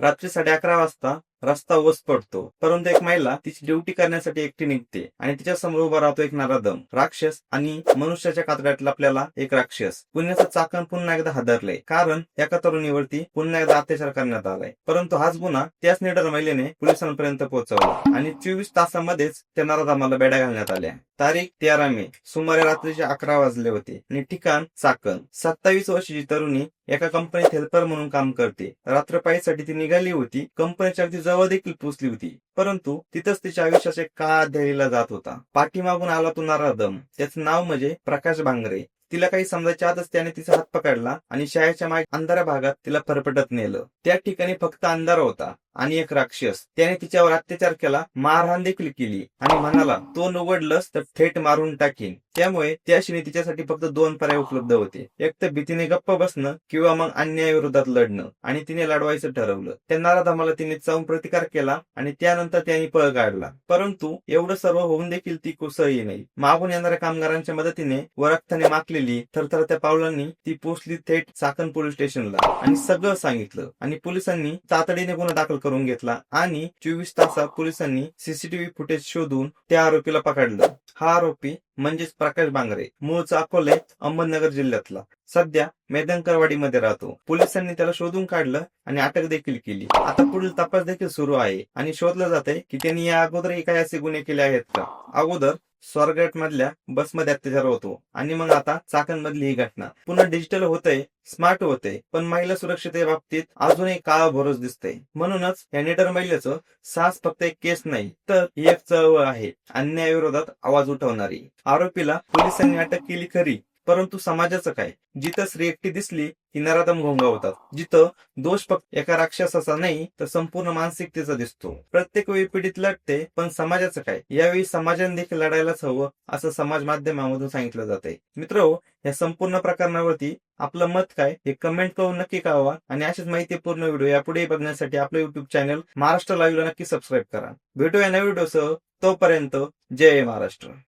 रात्री साडे अकरा वाजता रस्ता ओस पडतो. परंतु एक महिला तिची ड्युटी करण्यासाठी एकटी निघते आणि तिच्या समोर उभा राहतो एक नारादम राक्षस आणि मनुष्याच्या कातड्यातला आपल्याला एक राक्षस. पुण्याचं चाकण पुन्हा एकदा हादरले कारण एका तरुणीवरती पुन्हा एकदा अत्याचार करण्यात आलाय. परंतु हाच गुन्हा त्याच निडर महिलेने पोलिसांपर्यंत पोहोचवला आणि चोवीस तासामध्येच त्या नराधमाला बेड्या घालण्यात आल्या. तारीख तेरा मे. सुमारे रात्रीचे अकरा वाजले होते आणि ठिकाण चाकण. सत्तावीस वर्षाची तरुणी एका कंपनीत हेल्पर म्हणून काम करते. रात्रपाईसाठी ती निघाली होती. कंपनीच्या अगदी जवळ देखील पोचली होती. परंतु तिथंच तिच्या आयुष्याचे का अध्यायला जात होता. पाठीमागून आला तो नारादम त्याचं नाव म्हणजे प्रकाश भांगरे तिला काही समजायच्या आतच त्याने तिचा हात पकडला आणि शाळेच्या मागे अंधारा भागात तिला फरफटत नेलं. त्या ठिकाणी फक्त अंधार होता. आणि एक राक्षस. त्याने तिच्यावर अत्याचार केला. मारहाण देखील केली. आणि म्हणाला तो निवडलंस तर थेट मारून टाकीन. त्यामुळे त्या क्षणी तिच्यासाठी फक्त दोन पर्याय उपलब्ध होते. एक तर भीतीने गप्प बसणं किंवा मग अन्यायाविरोधात लढणं. आणि तिने लढवायचं ठरवलं. त्या नाराधामाला तिने चावून प्रतिकार केला आणि त्यानंतर त्यांनी पळ काढला. परंतु एवढं सर्व होऊन देखील ती कुसळली नाही. मागून येणाऱ्या कामगारांच्या मदतीने व रक्ताने माखलेली थरथरत्या पावलांनी ती पोचली थेट चाकण पोलीस स्टेशनला. आणि सगळं सांगितलं. आणि पोलिसांनी तातडीने गुन्हा दाखल करून घेतला आणि चोवीस तासात पोलिसांनी सीसीटीव्ही फुटेज शोधून त्या आरोपीला पकडलं. हा आरोपी म्हणजेच प्रकाश बांगरे मूळचा अकोले अहमदनगर जिल्ह्यातला. सध्या मेदनकरवाडीमध्ये राहतो. पोलिसांनी त्याला शोधून काढलं आणि अटक देखील केली. आता पुढील तपास देखील सुरू आहे आणि शोधलं जात आहे की त्यांनी या अगोदर काही असे गुन्हे केले आहेत का? अगोदर स्वारगेट मधल्या बसमध्ये अत्याचार होतो. आणि मग आता चाकण मधली ही घटना. पुन्हा डिजिटल होतंय स्मार्ट होते पण महिला सुरक्षितेबाबतीत अजूनही काळा भरोस दिसतंय. म्हणूनच या महिलेचं सास फक्त एक केस नाही तर ही एक चळवळ आहे. अन्यायाविरोधात आवाज उठवणारी. आरोपीला पोलिसांनी अटक केली खरी परंतु समाजाचं काय? जिथं स्त्री एकटी दिसली की नराधम घोंगावतात जिथं दोष फक्त एका राक्षसाचा नाही तर संपूर्ण मानसिकतेचा दिसतो. प्रत्येक वेळी पीडित लढते पण समाजाचं काय? यावेळी समाजाने देखील लढायलाच हवं असं समाज माध्यमामधून सांगितलं जातंय. मित्र हो, या संपूर्ण प्रकरणावरती आपलं मत काय? हे कमेंट करून नक्की कळवा आणि अशीच माहितीपूर्ण व्हिडिओ यापुढे बघण्यासाठी आपलं युट्यूब चॅनल महाराष्ट्र लाईव्हला नक्की सबस्क्राईब करा. भेटूया नव्या व्हिडिओसह तोपर्यंत जय महाराष्ट्र.